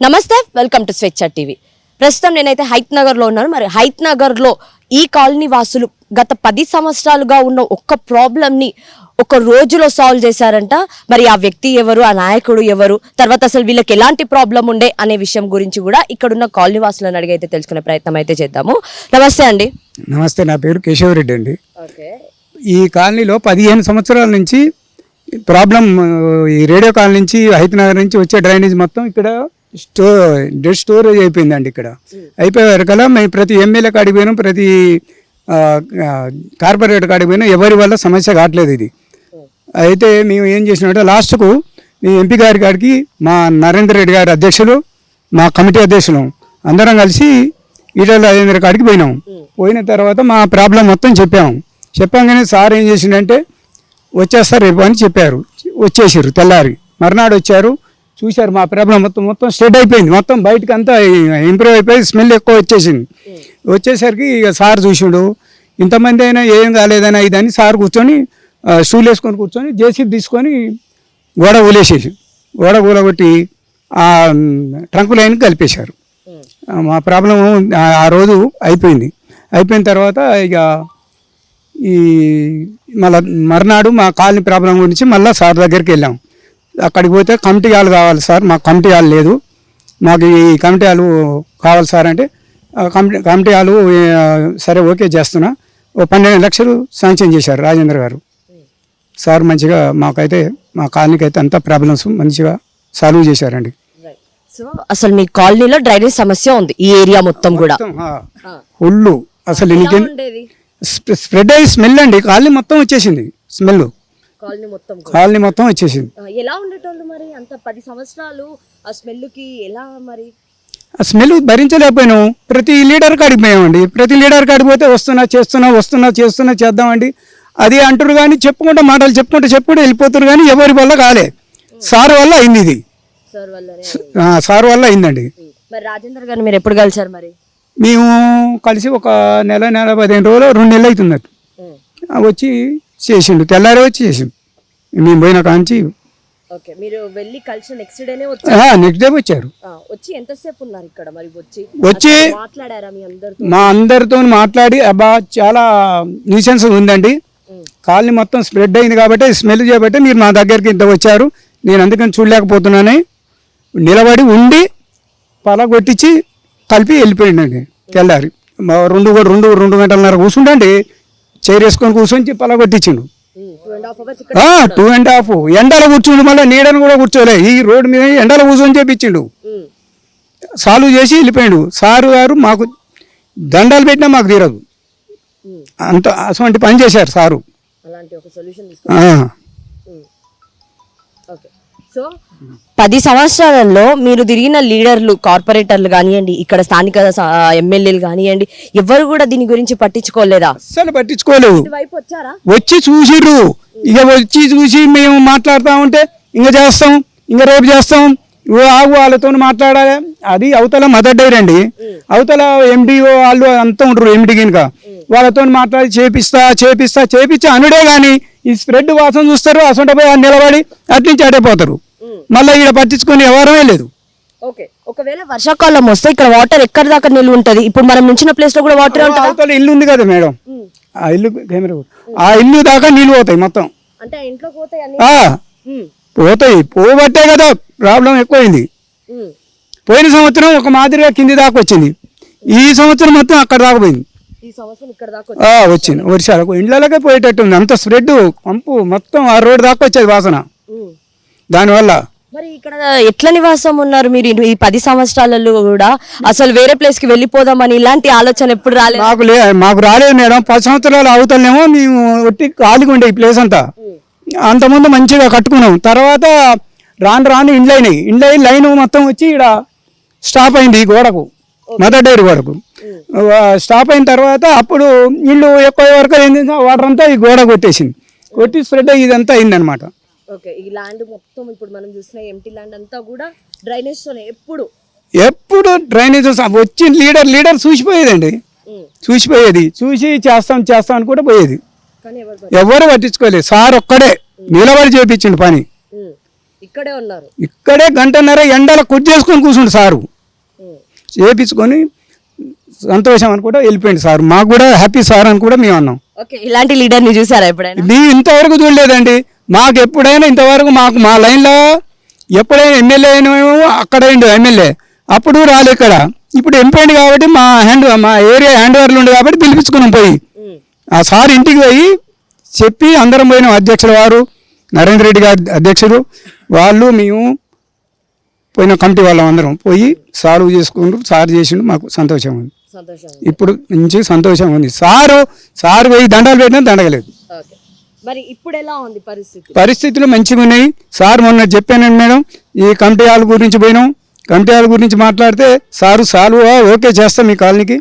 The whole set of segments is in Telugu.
నమస్తే వెల్కమ్ టు స్వేచ్ఛ టీవీ. ప్రస్తుతం నేనైతే హైత్ నగర్లో ఉన్నాను. మరి హైత్ నగర్లో ఈ కాలనీ వాసులు గత పది సంవత్సరాలుగా ఉన్న ఒక్క ప్రాబ్లమ్ని ఒక రోజులో సాల్వ్ చేశారంట. మరి ఆ వ్యక్తి ఎవరు ఆ నాయకుడు ఎవరు తర్వాత అసలు వీళ్ళకి ఎలాంటి ప్రాబ్లం ఉండే అనే విషయం గురించి కూడా ఇక్కడున్న కాలనీ వాసులను అడిగి అయితే తెలుసుకునే ప్రయత్నం అయితే చేద్దాము. నమస్తే అండి. నమస్తే నా పేరు కేశవరెడ్డి అండి. ఓకే. ఈ కాలనీలో పదిహేను సంవత్సరాల నుంచి ప్రాబ్లం ఈ రేడియో కాలనీ నుంచి హైతనగర్ నుంచి వచ్చే డ్రైనేజ్ మొత్తం ఇక్కడ స్టో డెడ్ స్టోరేజ్ అయిపోయిందండి ఇక్కడ. అయిపోయే కల్లా మేము ప్రతి ఎమ్మెల్యే కాడికి పోయినాం ప్రతి కార్పొరేట్ కాడికి పోయినా ఎవరి వల్ల సమస్య కావట్లేదు ఇది. అయితే మేము ఏం చేసినట్టే లాస్ట్కు మీ ఎంపీ గారి కాడికి మా నరేందర్ రెడ్డి గారి అధ్యక్షులు మా కమిటీ అధ్యక్షులు అందరం కలిసి ఈటల రాజేంద్ర కాడికి పోయినాం. పోయిన తర్వాత మా ప్రాబ్లం మొత్తం చెప్పాము. చెప్పంగానే సార్ ఏం చేసిండంటే వచ్చేస్తారు రేపు అని చెప్పారు. వచ్చేసారు తెల్లారి. మర్నాడు వచ్చారు. చూశారు మా ప్రాబ్లం మొత్తం మొత్తం స్టెడ్ అయిపోయింది. మొత్తం బయటకు అంతా ఇంప్రూవ్ అయిపోయి స్మెల్ ఎక్కువ వచ్చేసింది. వచ్చేసరికి ఇక సార్ చూసిండు ఇంతమంది అయినా ఏం కాలేదైనా ఇదని సార్ కూర్చొని స్టూల్ వేసుకొని కూర్చొని జేసీబీ తీసుకొని గోడ ఊలేసేసి గోడ ఊలగొట్టి ఆ ట్రంక్ లైన్ కలిపేశారు. ఆ, మా ప్రాబ్లం ఆ రోజు అయిపోయింది. అయిపోయిన తర్వాత ఇక ఈ మళ్ళా మర్నాడు మా కాలనీ ప్రాబ్లం గురించి మళ్ళీ సార్ దగ్గరికి వెళ్ళాం. అక్కడికి పోతే కమిటీ హాల్ కావాలి సార్. మాకు కమిటీ హాల్ లేదు. మాకు ఈ కమిటీ హాల్ కావాలి సార్ అంటే కమిటీ కమిటీ హాల్ ఆ, సరే ఓకే చేస్తున్నా. ఓ పన్నెండు లక్షలు శాంక్షన్ చేశారు రాజేంద్ర గారు. సార్ మంచిగా మాకైతే మా కాలనీకి అయితే అంతా ప్రాబ్లమ్స్ మంచిగా సాల్వ్ చేశారండి. సో అసలు మీ కాలనీలో డ్రైనేజ్ సమస్య ఉంది ఈ ఏరియా మొత్తం కూడా. ఒళ్ళు అసలు స్ప్రెడ్ అయ్యి స్మెల్ అండి. కాలనీ మొత్తం వచ్చేసింది స్మెల్ కాలనీ మొత్తం. కాలనీ మొత్తం వచ్చేసింది. ఎలా ఉండేటోళ్ళు మరి? అంత పది సంవత్సరాలు ఆ స్మెల్కి ఎలా మరి? ఆ స్మెల్ భరించలేకపోయినాం ప్రతి లీడర్ కాడికి పోయామండి. ప్రతి లీడర్ కాడికి పోతే వస్తున్నా చేస్తున్నా వస్తున్నా చేస్తున్నా చేద్దామండి. అది అంటారు కానీ చెప్పుకుంటే మాటలు చెప్పుకుంటే చెప్పుకుంటే వెళ్ళిపోతారు కానీ ఎవరి వల్ల కాలే. సార్ వల్ల అయింది ఇది. సార్ వల్ల అయిందండి. మరి రాజేందర్ గారిని మీరు ఎప్పుడు కలిసారు మరి? మేము కలిసి ఒక నెల నెల పదిహేను రోజులు రెండు నెలలు అవుతుంది వచ్చి చేసిండు. తెల్లారి వచ్చి చేసిండు. మేము పోయిన కాంచి ఓకే మీరు వెళ్ళి కలిసి నెక్స్ట్ డేనే నెక్స్ట్ డే వచ్చారు. వచ్చి ఎంతసేపు ఉన్నారు ఇక్కడ మరి వచ్చి? వచ్చి అసలు మాట్లాడారా మీ అందరితో? మా అందరితో మాట్లాడి అబ్బా చాలా న్యూసెన్స్ ఉందండి. కాలనీ మొత్తం స్ప్రెడ్ అయింది కాబట్టి స్మెల్ చేయబట్టి మీరు మా దగ్గరికి ఇంత వచ్చారు. నేను అందుకని చూడలేకపోతున్నానని నిలబడి ఉండి పలగొట్టించి కలిపి వెళ్ళిపోయిండండి తెల్లారి. రెండు కూడా రెండు రెండు గంటలన్నర కూర్చుండండి. చైర్ వేసుకొని కూర్చొని పలగొట్టించిండు టూ అండ్ హాఫ్ అవర్స్ ఇక్కడ టూ అండ్ హాఫ్ ఎండలో కూర్చుండు మళ్ళీ నీడను కూడా కూర్చోలే. ఈ రోడ్డు మీద ఎండలో కూర్చొని చేపించిండు ఉమ్, సాల్వ్ చేసి వెళ్ళిపోయాడు. సారు గారు మాకు దండాలు పెట్టినా మాకు తీరదు. అంత అటువంటి పని చేశారు సారు. అలాంటి ఒక సొల్యూషన్ సో పది సంవత్సరాలలో మీరు తిరిగిన లీడర్లు కార్పొరేటర్లు కానివ్వండి ఇక్కడ స్థానిక ఎమ్మెల్యేలు కానివ్వండి ఎవరు కూడా దీని గురించి పట్టించుకోలేదా? అస్సలు పట్టించుకోలేదు వచ్చి చూసిర్రు. ఇక వచ్చి చూసి మేము మాట్లాడుతూ ఉంటే ఇంకా చేస్తాం ఇంకా రేపు చేస్తాం. ఆగు వాళ్ళతో మాట్లాడాలి. అది అవతల మదర్ డైరీ అండి. అవతల ఎండిఓ వాళ్ళు అంతా ఉంటారు ఎండి కనుక వాళ్ళతో మాట్లాడి చేపిస్తా చేపిస్తా చేపించి అనుడే కానీ ఈ స్ప్రెడ్ వాసన చూస్తారు అసంట పోయి నిలబడి అట్నుంచి అడైపోతారు మళ్ళీ ఈడ పట్టించుకొని ఎవరమే లేదు. ఓకే. ఒకవేళ వర్షాకాలం వస్తే ఇక్కడ వాటర్ ఎక్కడి దాకా నిల్వ ఉంటది? ఇప్పుడు మనం నుంచిన ప్లేస్లో కూడా వాటర్ ఉంటుందా? ఇల్లు ఉంది కదా మేడం. ఆ ఇల్లు కెమెరా. ఆ ఇల్లు దాకా నీళ్ళు పోతాయి మొత్తం. అంటే ఆ ఇంట్లోకి పోతాయి పోతాయి. పోబట్టే కదా ప్రాబ్లం ఎక్కువైంది. పోయిన సంవత్సరం ఒక మాదిరిగా కింది దాకా వచ్చింది. ఈ సంవత్సరం మొత్తం అక్కడ దాకా పోయింది. ఇక్కడ వచ్చింది. వర్షాలకు ఇండ్లకే పోయేటట్టు ఉంది అంత స్ప్రెడ్ పంపు మొత్తం ఆ రోడ్ దాకా వచ్చేది వాసన. దానివల్ల మరి ఇక్కడ ఎట్లా నివాసం ఉన్నారు మీరు? ఈ- పది సంవత్సరాలలో కూడా అసలు వేరే ప్లేస్కి వెళ్ళిపోదామని ఇలాంటి ఆలోచన ఎప్పుడు రాలేదు? మాకు లే మాకు రాలేదు మేడం. పది సంవత్సరాలు అవుతానేమో మేము ఒట్టి ఖాళీగా ఉండే ఈ ప్లేస్ అంతా. అంతకుముందు మంచిగా కట్టుకున్నాం. తర్వాత రాను రాను ఇండ్లు అయినాయి. ఇండ్లు అయి లైన్ మొత్తం వచ్చి ఇక్కడ స్టాప్ అయింది ఈ గోడకు. మదర్ డైరీ గోడకు. ఆ, స్టాప్ అయిన తర్వాత అప్పుడు ఇల్లు ఎక్కువ వరకు ఏంది వాటర్ అంతా ఈ గోడ కొట్టేసింది కొట్టి స్ప్రెడ్ అయ్యి ఇదంతా అయిందనమాట ఓకే ఈ ల్యాండ్ మొత్తం ఇప్పుడు మనం చూసిన ఎంటీ ల్యాండ్ అంతా కూడా డ్రైనేజ్ తోనే. ఎప్పుడు? ఎప్పుడు డ్రైనేజ్ వచ్చి లీడర్ లీడర్ చూసిపోయేదండి. ఉమ్, చూసిపోయేది. చూసి చేస్తాం చేస్తాం అని కూడా పోయేది. ఎవరు పట్టించుకోలేదు. సార్ ఒక్కడే నిలబడి చేపించిండు పని. ఉమ్, ఇక్కడే ఉన్నారు. ఇక్కడే గంటన్నర ఎండల కొట్టేసుకొని కూర్చుండు సారు. చేపించుకొని సంతోషం అని కూడా వెళ్ళిపోయింది సార్. మాకు కూడా హ్యాపీ సార్ అని కూడా మేము అన్నాం. ఇలాంటి లీడర్ని చూసారా ఎప్పుడైనా? ఇది ఇంతవరకు చూడలేదండి. మాకు ఎప్పుడైనా ఇంతవరకు మాకు మా లైన్లో ఎప్పుడైనా ఎమ్మెల్యే అయినామో అక్కడ అయిండు ఎమ్మెల్యే. అప్పుడు రాలే ఇక్కడ. ఇప్పుడు ఎంపీ కాబట్టి మా హ్యాండ్ మా ఏరియా హ్యాండ్ ఓవర్లు ఉండు కాబట్టి పిలిపించుకున్నాం పోయి. ఆ సార్ ఇంటికి పోయి చెప్పి అందరం పోయినాం. అధ్యక్షుల వారు నరేంద్ర రెడ్డి గారు అధ్యక్షుడు వాళ్ళు మేము పోయిన కమిటీ వాళ్ళం అందరం. పోయి సాల్వ్ చేసుకుంటూ సార్ చేసిండు మాకు సంతోషం ఉంది. ఇప్పుడు నుంచి సంతోషం ఉంది. సారు సారు పోయి దండాలు పెట్టినా దండగలేదు. మరి ఇప్పుడు ఎలా ఉంది పరిస్థితి? పరిస్థితులు మంచిగా ఉన్నాయి సార్ మొన్న చెప్పానండి మేడం ఈ కమిటీ హాల్ గురించి పోయినాం. కమిటీ హాల్ గురించి మాట్లాడితే సారు సాల్వ్ ఓకే చేస్తాం మీ కాలనీకి.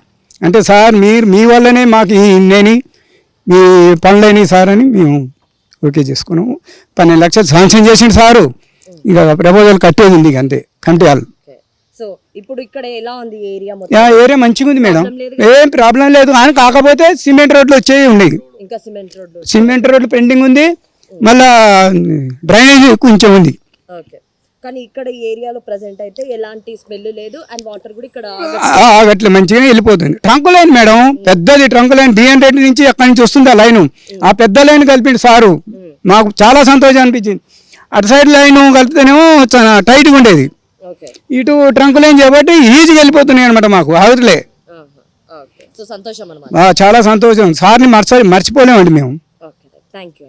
అంటే సార్ మీరు మీ వల్లనే మాకు ఈ ఇన్నేని మీ పనులైనవి సార్ అని మేము ఓకే చేసుకున్నాము. పన్నెండు లక్షలు శాంక్షన్ చేసిండు సారు. ఇంకా ప్రపోజల్ కట్టేది ఉంది ఇక అంతే కమిటీ హాల్. సో ఇప్పుడు ఇక్కడ ఎలా ఉంది ఏరియా ఏరియా మంచిగా ఉంది మేడం ఏం ప్రాబ్లం లేదు. కానీ కాకపోతే సిమెంట్ రోడ్లు వచ్చేవి ఉన్నాయి. ఇంకా సిమెంట్ రోడ్డు సిమెంట్ రోడ్లు పెండింగ్ ఉంది. మళ్ళా డ్రైనేజ్ కొంచెం ఉంది. ఓకే. కానీ ఇక్కడ ఈ ఏరియాలో ప్రజెంట్ అయితే ఎలాంటి స్మెల్ లేదు అండ్ వాటర్ కూడా ఇక్కడ ఆ, అట్లా మంచిగానే వెళ్ళిపోతుంది. ట్రంక్ లైన్ మేడం పెద్దది ట్రంక్ లైన్ డిఎన్ రెడ్డి నుంచి అక్కడి నుంచి వస్తుంది ఆ లైన్ ఆ పెద్ద లైన్ కలిపిండు సారు. మాకు చాలా సంతోషం అనిపించింది. అటు సైడ్ లైన్ కలిపితేనేమో చాలా టైట్గా ఉండేది. ఇటు ట్రంక్ లైన్ చేయబట్టి ఈజీగా వెళ్ళిపోతున్నాయి అనమాట మాకు. అవతలే సో సంతోషం చాలా సంతోషం. సార్ని మర్చి మర్చిపోలేమండి మేము. Thank you.